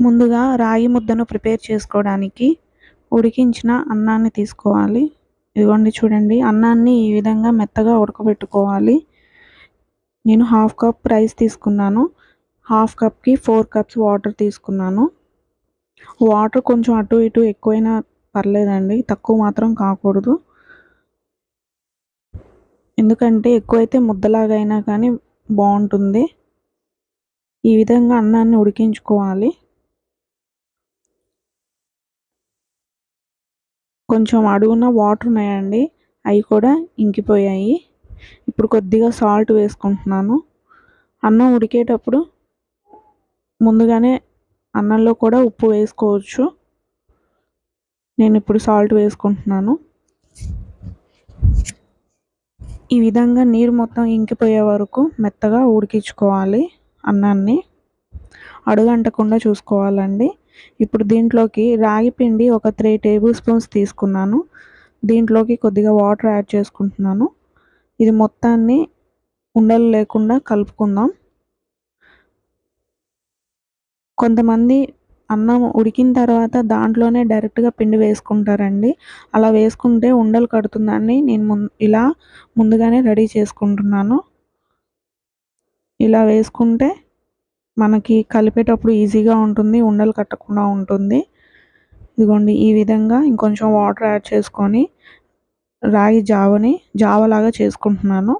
ముందుగా రాగి ముద్దను ప్రిపేర్ చేసుకోవడానికి ఉడికించిన అన్నాన్ని తీసుకోవాలి. ఇదిగోండి చూడండి అన్నాన్ని ఈ విధంగా మెత్తగా ఉడకబెట్టుకోవాలి. నేను హాఫ్ కప్ రైస్ తీసుకున్నాను. హాఫ్ కప్కి ఫోర్ కప్స్ వాటర్ తీసుకున్నాను. వాటర్ కొంచెం అటు ఇటు ఎక్కువైనా పర్లేదండి తక్కువ మాత్రం కాకూడదు. ఎందుకంటే ఎక్కువైతే ముద్దలాగా అయినా కానీ బాగుంటుంది. ఈ విధంగా అన్నాన్ని ఉడికించుకోవాలి. కొంచెం అడుగున వాటర్ ఉన్నాయండి. అవి కూడా ఇంకిపోయాయి. ఇప్పుడు కొద్దిగా సాల్ట్ వేసుకుంటున్నాను. అన్నం ఉడికేటప్పుడు ముందుగానే అన్నంలో కూడా ఉప్పు వేసుకోవచ్చు. నేను ఇప్పుడు సాల్ట్ వేసుకుంటున్నాను. ఈ విధంగా నీరు మొత్తం ఇంకిపోయే వరకు మెత్తగా ఉడికించుకోవాలి అన్నాన్ని. అడుగంటకుండా చూసుకోవాలండి. ఇప్పుడు దీంట్లోకి రాగి పిండి ఒక త్రీ టేబుల్ స్పూన్స్ తీసుకున్నాను. దీంట్లోకి కొద్దిగా వాటర్ యాడ్ చేసుకుంటున్నాను. ఇది మొత్తాన్ని ఉండలు లేకుండా కలుపుకుందాం. కొంతమంది అన్నం ఉడికిన తర్వాత దాంట్లోనే డైరెక్ట్గా పిండి వేసుకుంటారండి. అలా వేసుకుంటే ఉండలు కడుతుందని నేను ముం ఇలా ముందుగానే రెడీ చేసుకుంటున్నాను. ఇలా వేసుకుంటే మనకి కలిపేటప్పుడు ఈజీగా ఉంటుంది ఉండలు కట్టకుండా ఉంటుంది. ఇదిగోండి ఈ విధంగా ఇంకొంచెం వాటర్ యాడ్ చేసుకొని రాగి జావని జావలాగా చేసుకుంటున్నాను.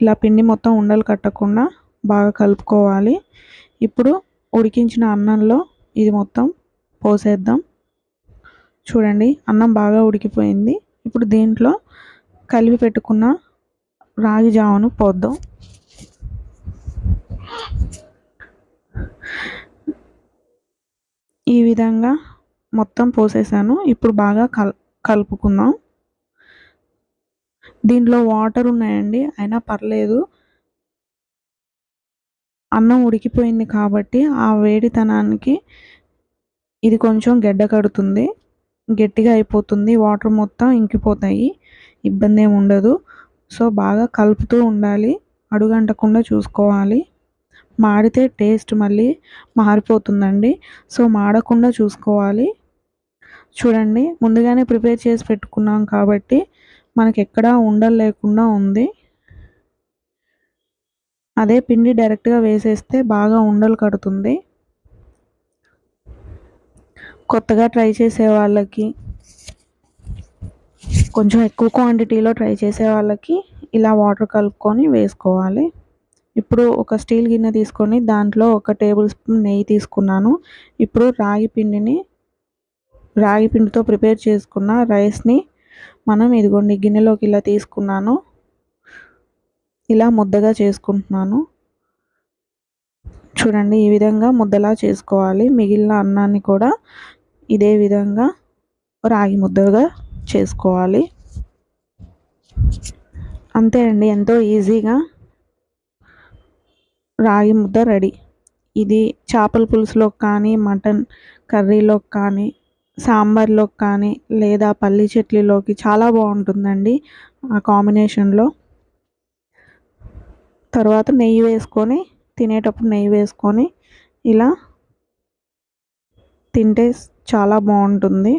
ఇలా పిండి మొత్తం ఉండలు కట్టకుండా బాగా కలుపుకోవాలి. ఇప్పుడు ఉడికించిన అన్నంలో ఇది మొత్తం పోసేద్దాం. చూడండి అన్నం బాగా ఉడికిపోయింది. ఇప్పుడు దీంట్లో కలిపి పెట్టుకున్న రాగి జావను పోద్దాం. ఈ విధంగా మొత్తం పోసేసాను. ఇప్పుడు బాగా కల్ కలుపుకుందాం. దీంట్లో వాటర్ ఉన్నాయండి అయినా పర్లేదు. అన్నం ఉడికిపోయింది కాబట్టి ఆ వేడితనానికి ఇది కొంచెం గడ్డ కడుతుంది. గట్టిగా అయిపోతుంది వాటర్ మొత్తం ఇంకిపోతాయి ఇబ్బంది ఏమి ఉండదు. సో బాగా కలుపుతూ ఉండాలి అడుగంటకుండా చూసుకోవాలి. మాడితే టేస్ట్ మళ్ళీ మారిపోతుందండి. సో మాడకుండా చూసుకోవాలి. చూడండి ముందుగానే ప్రిపేర్ చేసి పెట్టుకున్నాం కాబట్టి మనకి ఎక్కడా ఉండలు లేకుండా ఉంది. అదే పిండి డైరెక్ట్గా వేసేస్తే బాగా ఉండలు కడుతుంది. కొత్తగా ట్రై చేసే వాళ్ళకి కొంచెం ఎక్కువ క్వాంటిటీలో ట్రై చేసే వాళ్ళకి ఇలా వాటర్ కలుపుకొని వేసుకోవాలి. ఇప్పుడు ఒక స్టీల్ గిన్నె తీసుకొని దాంట్లో ఒక టేబుల్ స్పూన్ నెయ్యి తీసుకున్నాను. ఇప్పుడు రాగి పిండిని రాగి పిండితో ప్రిపేర్ చేసుకున్న రైస్ని మనం ఇదిగోండి గిన్నెలోకి ఇలా తీసుకున్నాను. ఇలా ముద్దగా చేసుకుంటున్నాను. చూడండి ఈ విధంగా ముద్దలా చేసుకోవాలి. మిగిలిన అన్నాన్ని కూడా ఇదే విధంగా రాగి ముద్దగా చేసుకోవాలి. అంతే అండి ఎంతో ఈజీగా రాగి ముద్ద రెడీ. ఇది చేపల పులుసులో కానీ మటన్ కర్రీలోకి కానీ సాంబార్లోకి కానీ లేదా పల్లి చట్నీలోకి చాలా బాగుంటుందండి ఆ కాంబినేషన్లో. తర్వాత నెయ్యి వేసుకొని తినేటప్పుడు నెయ్యి వేసుకొని ఇలా తింటే చాలా బాగుంటుంది.